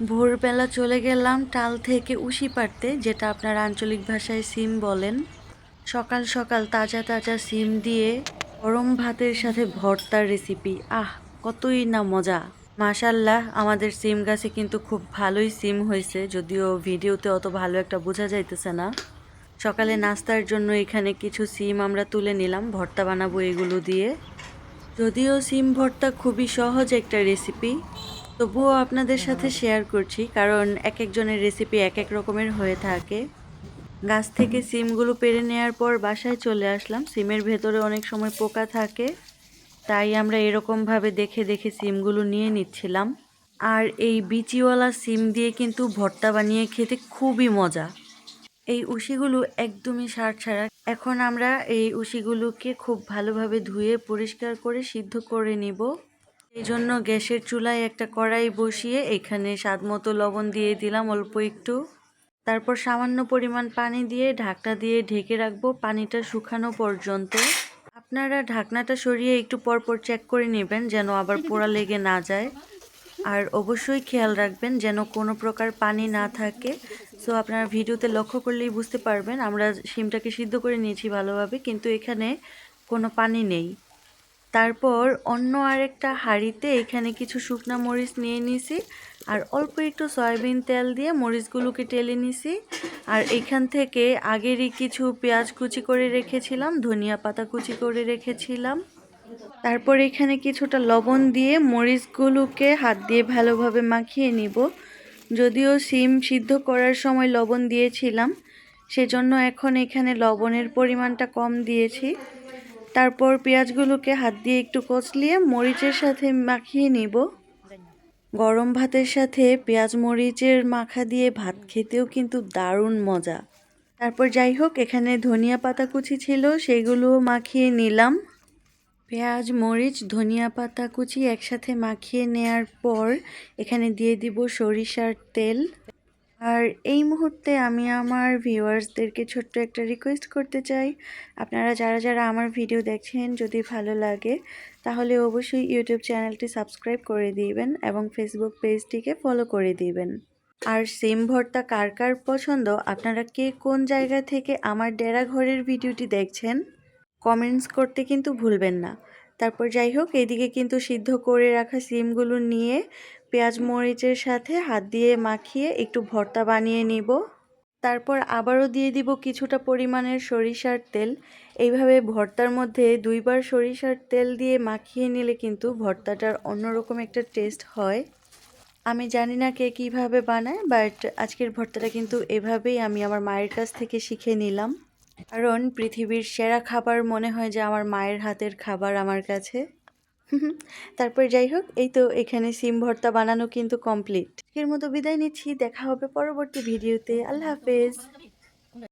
ভোরবেলা চলে গেলাম টাল থেকে উশি পাড়তে, যেটা আপনার আঞ্চলিক ভাষায় সিম বলেন। সকাল সকাল তাজা তাজা সিম দিয়ে গরম ভাতের সাথে ভর্তার রেসিপি আহ, কতই না মজা। মাশাল্লাহ, আমাদের সিম গাছে কিন্তু খুব ভালোই সিম হয়েছে, যদিও ভিডিওতে অত ভালো একটা বোঝা যাইতেছে না। সকালে নাস্তার জন্য এখানে কিছু সিম আমরা তুলে নিলাম, ভর্তা বানাবো এগুলো দিয়ে। যদিও সিম ভর্তা খুবই সহজ একটা রেসিপি তবুও আপনাদের সাথে শেয়ার করছি, কারণ এক একজনের রেসিপি এক এক রকমের হয়ে থাকে। গাছ থেকে সিমগুলো পেরে নেওয়ার পর বাসায় চলে আসলাম। সিমের ভেতরে অনেক সময় পোকা থাকে, তাই আমরা এরকমভাবে দেখে দেখে সিমগুলো নিয়ে নিচ্ছিলাম। আর এই বিচিওয়ালা সিম দিয়ে কিন্তু ভর্তা বানিয়ে খেতে খুবই মজা। এই উশিগুলো একদমই সার ছাড়া। এখন আমরা এই উশিগুলোকে খুব ভালোভাবে ধুয়ে পরিষ্কার করে সিদ্ধ করে নিব। এই জন্য গ্যাসের চুলায় একটা কড়াই বসিয়ে এখানে স্বাদ মতো লবণ দিয়ে দিলাম অল্প একটু। তারপর সামান্য পরিমাণ পানি দিয়ে ঢাকনা দিয়ে ঢেকে রাখব পানিটা শুকানো পর্যন্ত। আপনারা ঢাকনাটা সরিয়ে একটু পরপর চেক করে নেবেন যেন আবার পোড়া লেগে না যায়। আর অবশ্যই খেয়াল রাখবেন যেন কোনো প্রকার পানি না থাকে। সো আপনারা ভিডিওতে লক্ষ্য করলেই বুঝতে পারবেন, আমরা শিমটাকে সিদ্ধ করে নিয়েছি ভালোভাবে, কিন্তু এখানে কোনো পানি নেই। তারপর অন্য আরেকটা হাঁড়িতে এখানে কিছু শুকনা মরিচ নিয়ে নিছি, আর অল্প একটু সয়াবিন তেল দিয়ে মরিচগুলোকে টেলে নিছি। আর এখান থেকে আগেরই কিছু পেঁয়াজ কুচি করে রেখেছিলাম, ধনিয়া পাতা কুচি করে রেখেছিলাম। তারপর এখানে কিছুটা লবণ দিয়ে মরিচগুলোকে হাত দিয়ে ভালোভাবে মাখিয়ে নিব। যদিও সিম সিদ্ধ করার সময় লবণ দিয়েছিলাম, সেজন্য এখন এখানে লবণের পরিমাণটা কম দিয়েছি। তারপর পেঁয়াজগুলোকে হাত দিয়ে একটু কচলিয়ে মরিচের সাথে মাখিয়ে নিব। গরম ভাতের সাথে পেঁয়াজ মরিচের মাখা দিয়ে ভাত খেতেও কিন্তু দারুণ মজা। তারপর যাই হোক, এখানে ধনিয়া পাতা কুচি ছিল, সেগুলোও মাখিয়ে নিলাম। পেঁয়াজ, মরিচ, ধনিয়া পাতা কুচি একসাথে মাখিয়ে নেয়ার পর এখানে দিয়ে দিব সরিষার তেল। আর এই মুহূর্তে আমি আমার ভিউয়ার্সদেরকে ছোট্ট একটা রিকোয়েস্ট করতে চাই। আপনারা যারা যারা আমার ভিডিও দেখছেন, যদি ভালো লাগে, তাহলে অবশ্যই ইউটিউব চ্যানেলটি সাবস্ক্রাইব করে দিবেন এবং ফেসবুক পেজটিকে ফলো করে দিবেন। আর সিম ভর্তা কার কার পছন্দ, আপনারা কে, কোন জায়গা থেকে আমার ডেরা ঘরের ভিডিওটি দেখছেন কমেন্টস করতে কিন্তু ভুলবেন না। তারপর যাই হোক, এদিকে কিন্তু সিদ্ধ করে রাখা সিমগুলো নিয়ে পেঁয়াজ মরিচের সাথে হাত দিয়ে মাখিয়ে একটু ভর্তা বানিয়ে নিব। তারপর আবারও দিয়ে দিব কিছুটা পরিমাণের সরিষার তেল। এইভাবে ভর্তার মধ্যে দুইবার সরিষার তেল দিয়ে মাখিয়ে নিলে কিন্তু ভর্তাটার অন্যরকম একটা টেস্ট হয়। আমি জানি না কে কীভাবে বানায়, বাট আজকের ভর্তাটা কিন্তু এভাবেই আমি আমার মায়ের কাছ থেকে শিখে নিলাম। কারণ পৃথিবীর সেরা খাবার মনে হয় যে আমার মায়ের হাতের খাবার আমার কাছে। তারপর যাই হোক, এই তো এখানে সিম ভর্তা বানানো কিন্তু কমপ্লিট এর মতো বিদায় নিচ্ছি, দেখা হবে পরবর্তী ভিডিওতে। আল্লাহ হাফেজ।